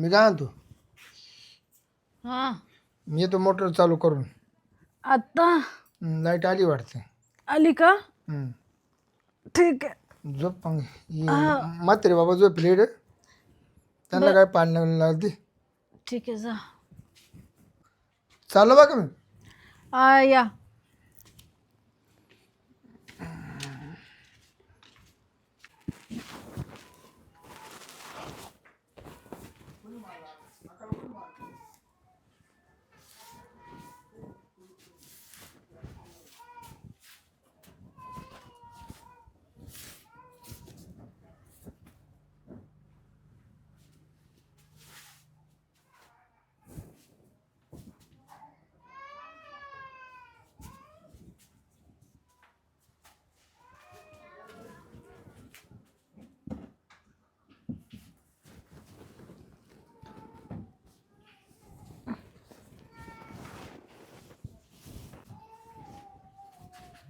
मी काय म्हणतो? हा. मी येतो मोटर चालू करून. आता? लाइट आली वाटते. आली का? हम्म. ठीक आहे. झोप मग म्हातारे बाबा झोप लेड त्यांना काय पाणी लागते ठीक आहे जा. चाललं बघा मी? आ, या.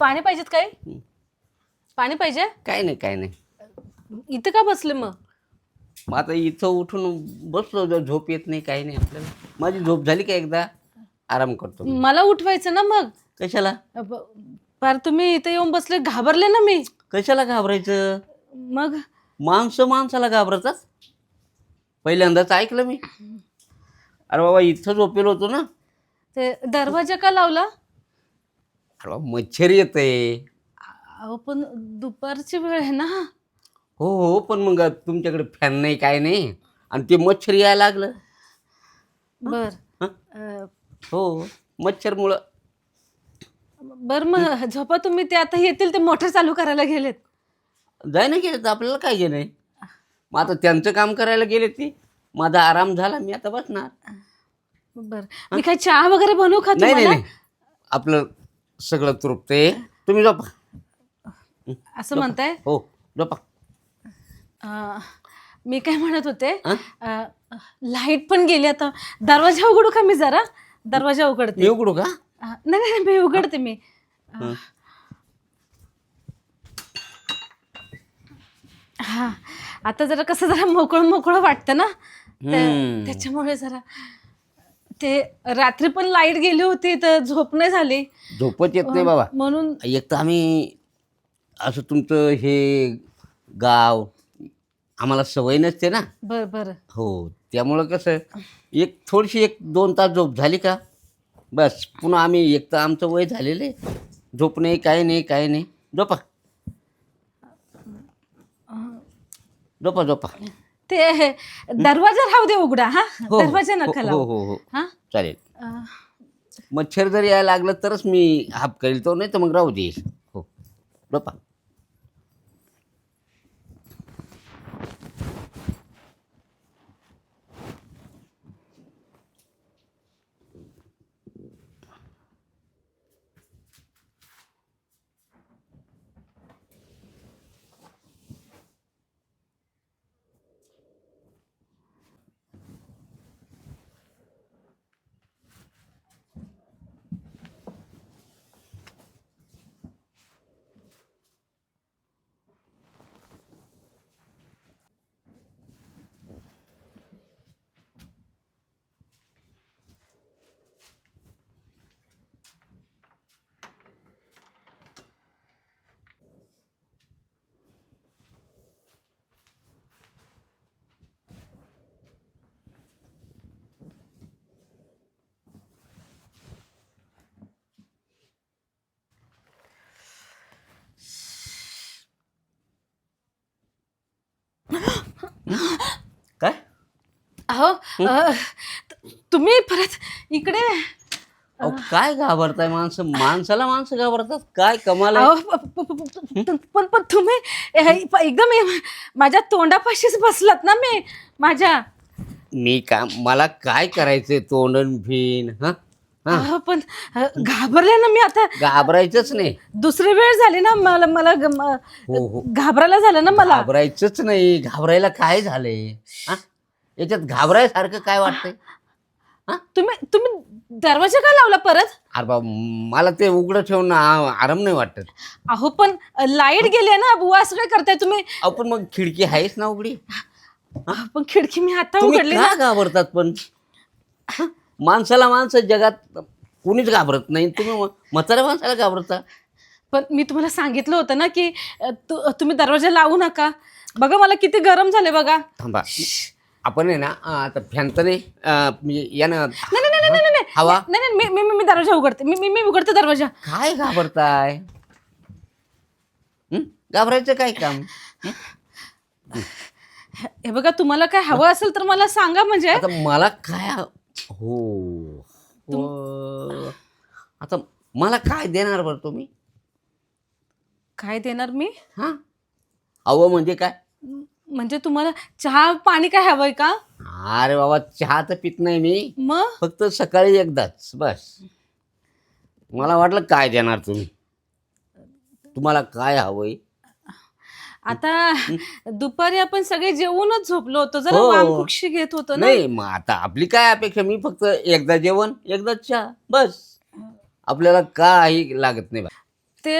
पाणी पाहिजेत काय पाणी पाहिजे? काय नाही काय नाही. इथे का बसले मग? मग आता इथं उठून बसलो जर झोप येत नाही काही नाही आपल्याला. माझी झोप झाली का एकदा? आराम करतो मी. मला उठवायचं ना मग. कशाला? ब- पार तुम्ही इथे येऊन बसले घाबरले ना मी. कशाला घाबरायचं? मग? माणसं माणसाला घाबरतात. पहिल्यांदाच ऐकलं मी. अरे बाबा इथं झोपेल होतो ना. ते दरवाजा का लावला? बाबा मच्छर येते अहो पण दुपारची वेळ आहे ना. हो हो पण मग तुमच्याकडे फॅन नाही काय नाही. आणि ते मच्छर यायला लागलं. बर. हं? अ, हो मच्छरमुळं. बर मग झोपा तुम्ही ते आता येतील ते मोटर चालू करायला गेलेत. जाय ना गेलं तर आपल्याला काय गेलं मग आता त्यांचं काम करायला गेले ते. माझा आराम झाला मी आता बसणार. बर. मी काय चहा वगैरे बनवू का नाही नाही तुम्हाला नाही. आपलं सगळं तृप्त आहे तुम्ही झोपा. असं म्हणताय? हो झोपा. अ, मी काय म्हणत होते? लाइट पण गेली आता. दरवाजा उघडू का मी जरा? दरवाजा मी उघडते उघडू का? अ, नाही नाही मी उघडते मी. अ, हं. आता जरा कसं जरा मोकळं मोकळं वाटतं ना? हम्म. त्याच्यामुळे जरा ते रात्री पण लाइट गेली होती तर झोप नाही झाली. झोपच येत नाही बाबा. म्हणून एक तर आम्ही असं तुमचं हे गाव आम्हाला सवय नसते ना? बर बर. हो त्यामुळं कसं एक थोडीशी एक दोन तास झोप झाली का? बस पुन्हा आम्ही एक तर आमचं वय झालेलं आहे. झोप नाही काय नाही काय नाही. झोपा. झोपा झोपा. ते दरवाजा राहू दे उघडा हा? हो, दरवाजा हो, नका हो लावू. हो हो. हा? चालेल. अ, मच्छर जर यायला लागलं तरच मी हाप करेल तो नाही तर मग राहू देईल हो. झोपा अहो अ, त- तुम्ही परत इकडे अहो काय घाबरताय माणसं? माणसाला माणसं घाबरतात? काय कमाल आहे? अहो, प- प- प- प- पण पण तुम्ही ए, प- एकदम ए- माझ्या तोंडापाशीच बसलात ना मी माझ्या. मी का मला काय करायचंय तोंडन भिन हा? हा? अहो, पण अ, घाबरले ना मी आता. घाबरायचंच नाही. दुसरी वेळ झाली ना मला मला ग- म- हो हो. घाबरायला झालं ना मला. घाबरायचंच नाही. घाबरायला काय झालंय? हा? याच्यात घाबरायसारखं काय वाटतंय? तुम्ही तुम्ही दरवाजा का लावला परत? अरे बा मला ते उघडं ठेवून आ- आराम नाही वाटत. अहो पण लाइट गेली ना बुवा असं काय करताय तुम्ही? आपण मग खिडकी आहेच ना उघडी. अहो, पण खिडकी मी आता तुम्ही उघडली का ना. घाबरतात पण? माणसाला माणसं जगात कोणीच घाबरत नाही. तुम्ही म- म्हाताऱ्या माणसाला घाबरता. पण मी तुम्हाला सांगितलं होतं ना की अ, तु- तुम्ही दरवाजा लावू नका. बघा मला किती गरम झाले बघा. थांबा. आपण आहे ना आता फॅन तर नाही अं, म्हणजे यानं नाही नाही नाही नाही नाही. हवा. नाही नाही मी मी मी दरवाजा उघडते. मी मी मी उघडते दरवाजा. काय घाबरताय? हं? घाबरायचं काय काम? हे? बघा तुम्हाला काय हवं असेल तर मला सांगा म्हणजे. आता मला काय हो हो. आता मला काय देणार बरं तुम्ही? काय देणार मी? हा? अव म्हणजे काय? म्हणजे तुम्हाला चहा पाणी काय हवंय का? अरे बाबा चहा तर पित नाही मी. मग? फक्त सकाळी एकदाच बस. मला वाटलं काय देणार तुम्ही? तुम्हाला काय हवंय? आता दुपारी आपण सगळे जेवूनच झोपलो होतो. जरा हो. वामकुक्षी घेत होतो ना? नाही मग आता आपली काय अपेक्षा? मी फक्त एकदा जेवण एकदा चहा बस. आपल्याला काही लागत नाही. बा. ते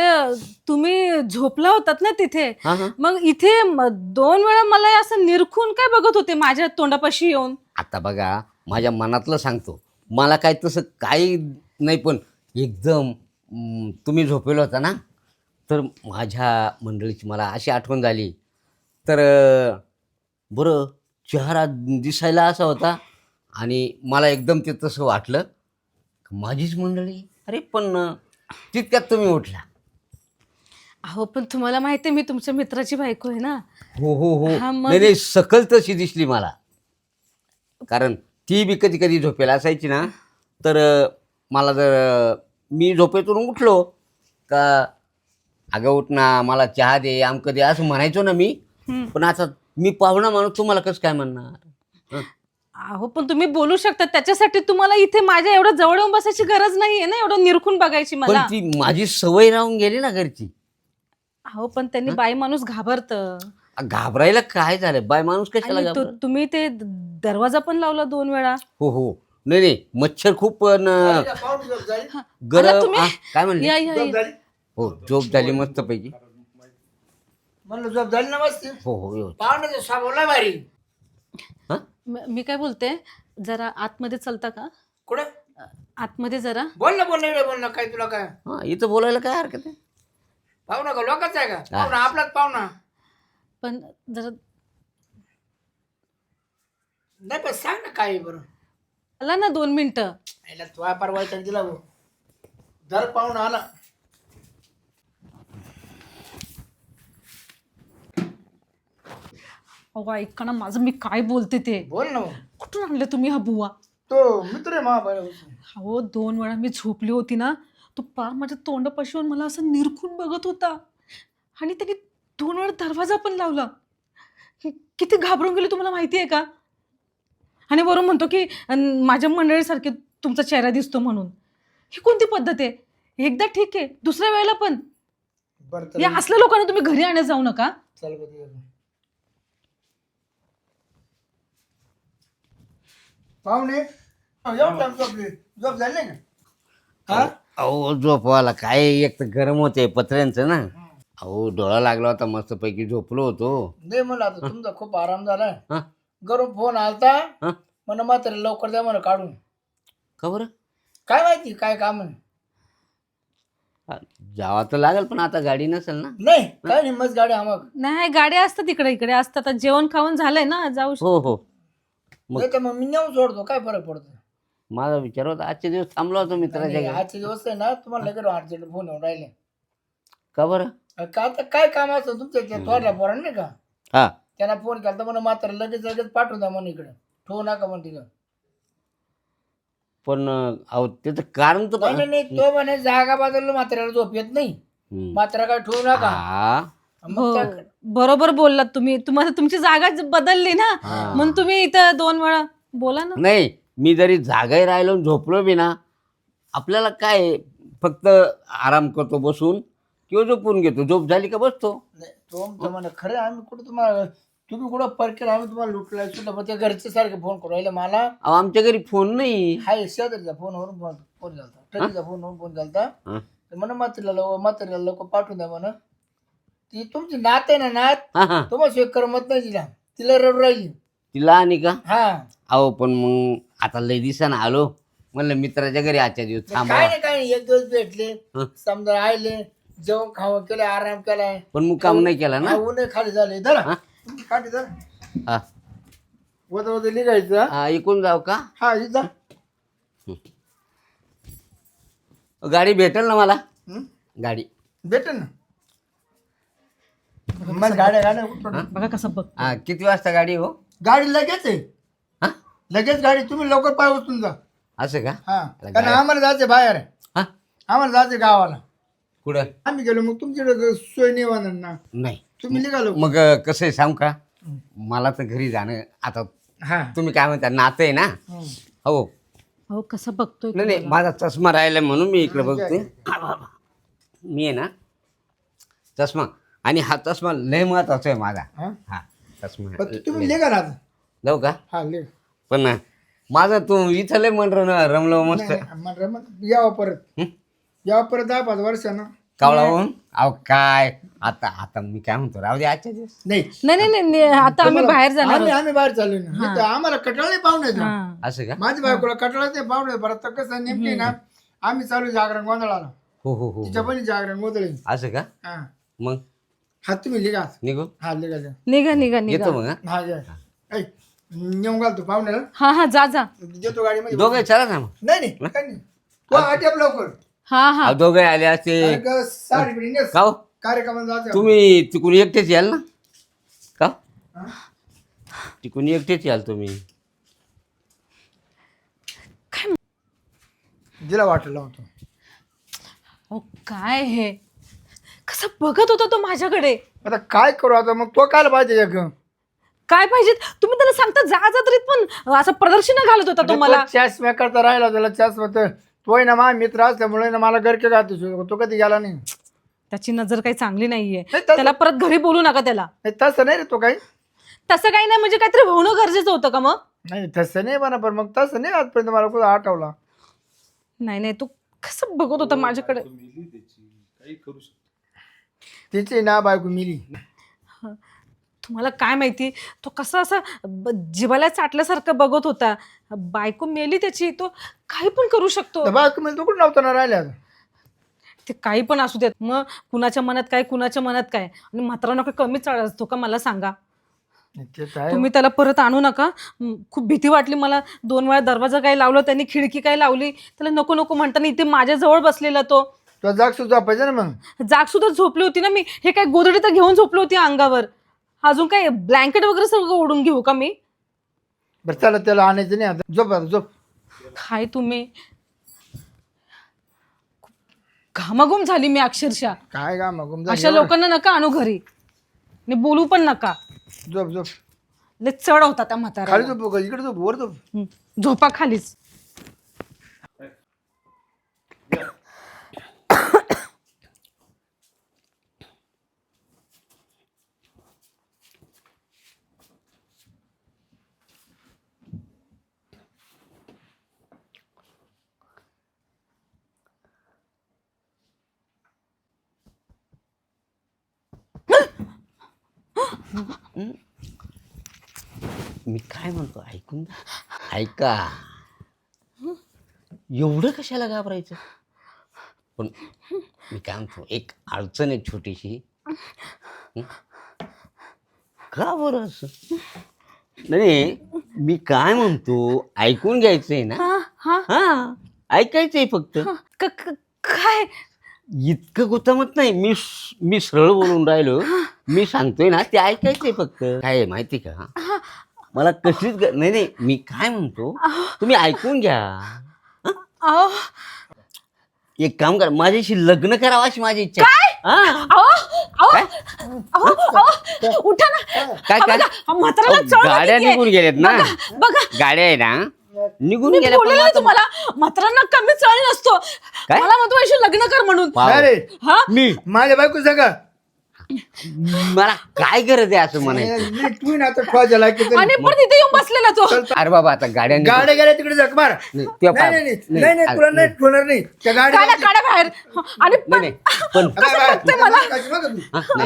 तुम्ही झोपला होतात ना तिथे. हा हा. मग इथे म- दोन वेळा मला असं निरखून काय बघत होते माझ्या तोंडापाशी येऊन? आता बघा माझ्या मनातलं सांगतो. मला काय तसं काही नाही पण एकदम हम्म, तुम्ही झोपेल होता ना? तर माझ्या मंडळीची मला अशी आठवण झाली. तर अं, बरं चेहरा दिसायला असा होता आणि मला एकदम ते तसं वाटलं. माझीच मंडळी? अरे पण अं, तितक्यात तुम्ही उठला. अहो पण तुम्हाला माहिती आहे मी तुमच्या मित्राची बायको आहे ना. हो हो हो. हा, मग- नाही नाही सकल तशी दिसली मला. कारण ती बी कधी कधी झोपेला असायची ना. तर अं, मला जर अं, मी झोपेतून उठलो का अगं उठ ना मला चहा दे आमकं दे असं म्हणायचो ना मी. हम्म. पण आता मी पाहुणा माणूस तुम्हाला कसं काय म्हणणार? हं? अहो पण तुम्ही बोलू शकता त्याच्यासाठी तुम्हाला इथे माझ्या एवढं जवळ येऊन बसायची गरज नाहीये ना एवढं निरखून बघायची पण मला. ती माझी सवय राहून गेली ना घरची. अहो पण त्यांनी बाई माणूस घाबरत. घाबरायला काय झालं बाय माणूस कशाला घाबर तुम्ही ते द- दरवाजा पण लावला दोन वेळा. हो हो. नाही नाही. मच्छर खूप पण अं, पाहुणे झोप झाली? आला गरम तुम्ही? आ, काय म्हणले? या? हो झोप झाली मस्त पैकी म्हणलं झोप झाली ना मस्त. हो हो हो. पाहुण्याचा भारी. हं? म- मी काय बोलते? जरा आतमध्ये चलता का? कुठं? आतमध्ये जरा. बोल ना बोल ना इकडे बोल ना काय तुला काय? हा इथं बोलायला काय हरकत आहे? पाहुणा का लोकांचा आहे का? पाहुणा आपलाच पाहुणा. पण जरा नाही पण सांग ना काय आहे बरं. आला ना दोन मिनिटं. याला तू व्यापार व्हायचा दिला भाऊ. दर पाहुणा आला. अहो ऐका ना माझं मी काय बोलते ते? बोल ना भाऊ. कुठून आणले तुम्ही हा बुवा? तो मित्र आहे अहो दोन वेळा मी झोपली होती ना तो पार माझ्या तोंडापाशी येऊन मला असं निरखून बघत होता. आणि त्याने दोन वेळा दरवाजा पण लावला. किती घाबरून गेली तुम्हाला माहिती आहे का? आणि वरून म्हणतो की माझ्या मंडळीसारखे तुमचा चेहरा दिसतो म्हणून. ही कोणती पद्धत आहे? एकदा ठीक आहे दुसऱ्या वेळेला पण. या असल्या लोकांना तुम्ही घरी आणत जाऊ नका. पाहुणे झोप झाली हा? अहो झोपवाला काय? एक तर गरम होते पत्र्यांचं ना. अहो डोळा लागला होता मस्तपैकी झोपलो होतो. नाही म्हणलं आता तुमचा खूप आराम झालाय. हा? गरम फोन आलता. हा? म्हणा मात्र लवकर द्या मला काढून. का बरं? काय माहिती काय काम आहे? हा, जावा तर लागेल पण आता गाडी नसेल ना? नाही काय नाही मस्त गाडी आमक नाही गाड्या असतात इकडे इकडे असतात आता जेवण खाऊन झालंय ना जाऊ श- हो हो. मग- नाही तर मग मी नेऊन सोडतो काय फरक पडतो? माझा विचार होता आजचे दिवस थांबलो होतो मित्राच्या घरी. आजचे दिवस आहे ना तुम्हाला लगेच अर्जंट फोन येऊन राहिले. का बरं? का आता काय काम असतं तुमच्या त्या थोरल्या पोरांना नाही का? हा. त्यांना फोन केला तर म्हणा मात्र लगेच लगेच पाठवून द्या म्हणून इकडे. ठेवू नका म्हणते का पण अं, अहो त्याचं कारण तर नाही नाही, नाही तो म्हणे जागा बदललो म्हाताऱ्याला झोप येत नाही. हम्म. म्हातारा काय ठेवू नका. हा. मग हो त्या- बरोबर बोललात तुम्ही. तुम्हाला तुमची जागा ज- बदलली ना. हा. म्हणून तुम्ही इथं दोन वेळा बोला ना. नाही मी जरी जागाही राहिलो झोपलो बी ना आपल्याला काय फक्त आराम करतो बसून किंवा झोपून घेतो. झोप झाली का बसतो. नाही, तो खरं आम्ही कुठं तुम्हाला तुम्ही कुठं परकेल आम्ही तुम्हाला लुटलाय सुद्धा मग ते घरचे सारखे फोन करू राहिले. मला अहो आमच्या घरी फोन नाही. हाय शेजारीचा फोनवरून फोन फोन झालता. टकीचा फोनवरून फोन झालता. हा. तर म्हणा म्हातारीला लोक म्हातारीला लोक पाठवून द्या म्हणा. ती तुमची नात आहे ना नात? हा हा. तुम्हाला शिवाय करमत नाही तिला. तिला रडू राहिली. तिला आणि का? हा. अहो पण मग आता लय दिवसानं आलो. म्हणलं मित्राच्या घरी आजच्या दिवस थांबा काय नाही काय नाही एक दिवस भेटले. समजा आले जेवण खावं केलं आराम केलाय. पण मग काम नाही केला ना? ऊन खाली झाले धरा. हा? काठी धरा. हा. वजा वजा लिहायचं हा? हा, ऐकून जाऊ का? हा इथं गाडी भेटेल ना मला? हं? गाडी. भेटेल ना? मग गाड्या गाड्या. बघा कसं बघ. हा किती वाजता गाडी हो? गाडी लगेच आहे. लगेच गाडी तुम्ही लवकर पाय उचलून जा. असं का? हा. कारण आम्हाला जायचं बाहेर. हा? आम्हाला जायचं गावाला. कुठं? आम्ही गेलो मग तुमच्याकडे सोय नाही होणार ना. नाही. तुम्ही निघालो. मग अं, कसं आहे सांग का? मला तर घरी जाणं आता हा. तुम्ही काय म्हणता नातं आहे ना? हं. हो. अहो कसं बघतोय नाही नाही माझा चष्मा राहिला म्हणून मी इकडे बघते हा. मी आहे ना चष्मा. आणि हा चष्मा लय महत्त्वाचा आहे माझा. हा? हा चष्मा. पण तुम्ही निघा ना आता. जाऊ का? हा निघा. पण ना माझं तू इथं लय मन रम- रमलो मस्त. मग- यावं परत. हं? यावं परत दहा पाच वर्षानं कावळा होऊन अहो काय? आता आता मी काय म्हणतो राहू दे आजच्या दिवस. नाही. नाही नाही, नाही नाही आता आम्ही बाहेर जाणार आम्ही आम्ही बाहेर चाललो ना. नाही तर आम्हाला कटाळा नाही पाहुणे हा. असं का? माझी बायकोला कटाळा नाही पाहुणे परत तर कसं नेमकी ना आम्ही चालू जागरण गोंधळाला. हो हो हो तिच्या पण जागरण गोंधळी. असं का? हा. मग? हा तुम्ही लिगा निघू? हा लिगा जा निघा निघा निघा. येतो मग हा? हा जा ऐ, नेऊन घालतो पाहुण्याला हा हा जा जा. देतो गाडीमध्ये. दोघे चला ना मग. नाही नाही काही नाही. तू आटेप लवकर. हा हा. अहो, दोघे आले असते. अरे ग, साडी बिडी नेस. का हो? कार्यक्रमाला जायचं तुम्ही तिकडून एकटेच याल ना? का हा? तिकडून एकटेच याल तुम्ही. दिला वाटलं होतं. अहो काय हे? कसं बघत होता तो माझ्याकडे? आता काय करू आता? मग तो काय पाहिजे एक? काय पाहिजे? तुम्ही त्याला सांगता जा जा तरी पण असं प्रदर्शन घालत होता तो मला. चॅस करता राहिला त्याला चॅस तोय ना मा मित्र असल्यामुळे ना मला घर के घालतो तो कधी गेला नाही. त्याची नजर काही चांगली नाहीये. तसं- त्याला परत घरी बोलू नका त्याला. तसं नाही रे तो काही. तसं काही नाही म्हणजे काहीतरी होणं गरजेचं होतं का मग? नाही तसं नाही म्हणा पण मग तसं नाही आजपर्यंत मला कुठं आठवला. नाही नाही तू कसं बघत होता माझ्याकडे? तिची ना बायको मिली. तुम्हाला काय माहिती? तो कसा असा ब- जिवाला चाटल्यासारखं बघत होता. बायको मेली त्याची तो काही पण करू शकतो. नव्हता ना राहिल्या ते काही पण असू देत. मग कुणाच्या मनात काय कुणाच्या मनात काय? आणि म्हातारा काही कमी चाळ असतो का? मला सांगा. ते काय तुम्ही त्याला परत आणू नका. म, खूप भीती वाटली मला. दोन वेळा दरवाजा काय लावला त्यांनी खिडकी काय लावली. त्याला नको नको म्हणताना इथे माझ्या जवळ बसलेला तो. तो जाग सुद्धा पाहिजे ना मग? जाग सुद्धा झोपली होती ना मी. हे काय गोदडी तर घेऊन झोपली होती अंगावर. अजून काय ब्लँकेट वगैरे सगळं ओढून घेऊ का मी? बरं चला त्याला आणायचं नाही आता. झोप आता झोप. काय तुम्ही? घामाघूम झाली मी अक्षरशः. काय का मग अशा लोकांना नका आणू घरी. आणि बोलू पण नका. झोप झोप. लय चढ होता त्या म्हातारा झोप? इकडे झोप वर झोप. झोपा खालीच. मी काय म्हणतो ऐकून घ्या. ऐका एवढं कशाला घाबरायचं पण मी काय म्हणतो एक अडचण आहे छोटीशी हं? का बरं असं नाही मी काय म्हणतो ऐकून घ्यायचंय ना हा हा हा ऐकायचंय फक्त क- क- काय इतकं गुतमत नाही. मी स- मी सरळ बोलून राहिलो. मी सांगतोय ना ते ऐकायचंय फक्त. काय आहे माहिती का? मला कशीच ग- नाही नाही मी काय म्हणतो? तुम्ही ऐकून घ्या. अहो एक काम करा माझ्याशी लग्न करावं अशी माझी इच्छा आहे. हा. अहो अहो अहो अहो उठा ना. काय काय? बघा, म्हाताऱ्याला अहो, चढ गाड्या. निघून गेल्यात ना. बघा, बघा. गाड्या आहे ना? निघून मी गेल्या पण बोलले ना आता- तुम्हाला. म्हाताऱ्यांना कमी चळ नसतो. काय? मला म्हणतो वैशू लग्न कर म्हणून. हा? मी माझ्या बायको सांगा मला काय गरज आहे असं म्हणायचं? मी तू ना आता की. आणि पण तिथे येऊन बसलेला तो. अरे बाबा आता गाड्या गाड्या गेल्या तिकडे जग मार. नाही, नाही त्या पा- नाही नाही नाही, नाही नाही, तुला नाही ठेवणार नाही. त्या गाड्या काढा काढा बाहेर. आणि पण नाही,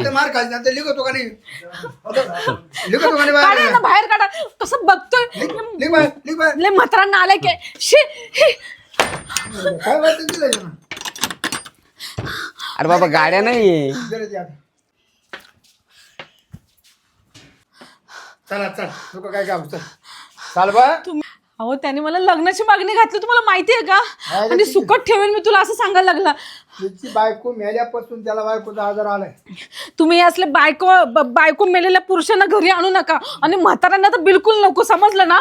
मार खायचं आता लिखतो का नाही? लिखतो का नाही काढा बाहेर? ना बाहेर काढा. कसं बघतोय? लिख बाहेर, लिख बाहेर. लय आलाय की. शी हे. काय वाटतं तुला? याच्यानं? अरे बाबा गाड्या नाही आता. चला चल. तुका काय काम चल. चाल बा. तुम्ही अहो त्याने मला लग्नाची मागणी घातली. तुम्हाला माहिती आहे का? अरे आणि किती- सुकट ठेवेन मी तुला असं सांगायला लागला. तिची बायको मेल्यापासून त्याला बायकोचा आजार आलाय. तुम्ही असले बायको ब- बायको मेलेल्या पुरुषांना घरी आणू नका. आणि म्हाताऱ्यांना तर बिलकुल नको समजलं ना?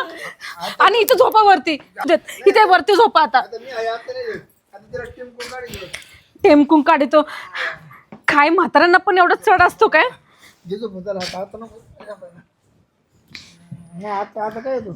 आणि इथं झोपा वरती. इथे वरती झोपा आता. आता मी आहे, आता नाही येत. आता तिला टिमकून काढ. टेमकुंग काढतो. काय म्हाताऱ्यांना पण एवढा चढ असतो काय? आता आता नको. आता आता काय येतो?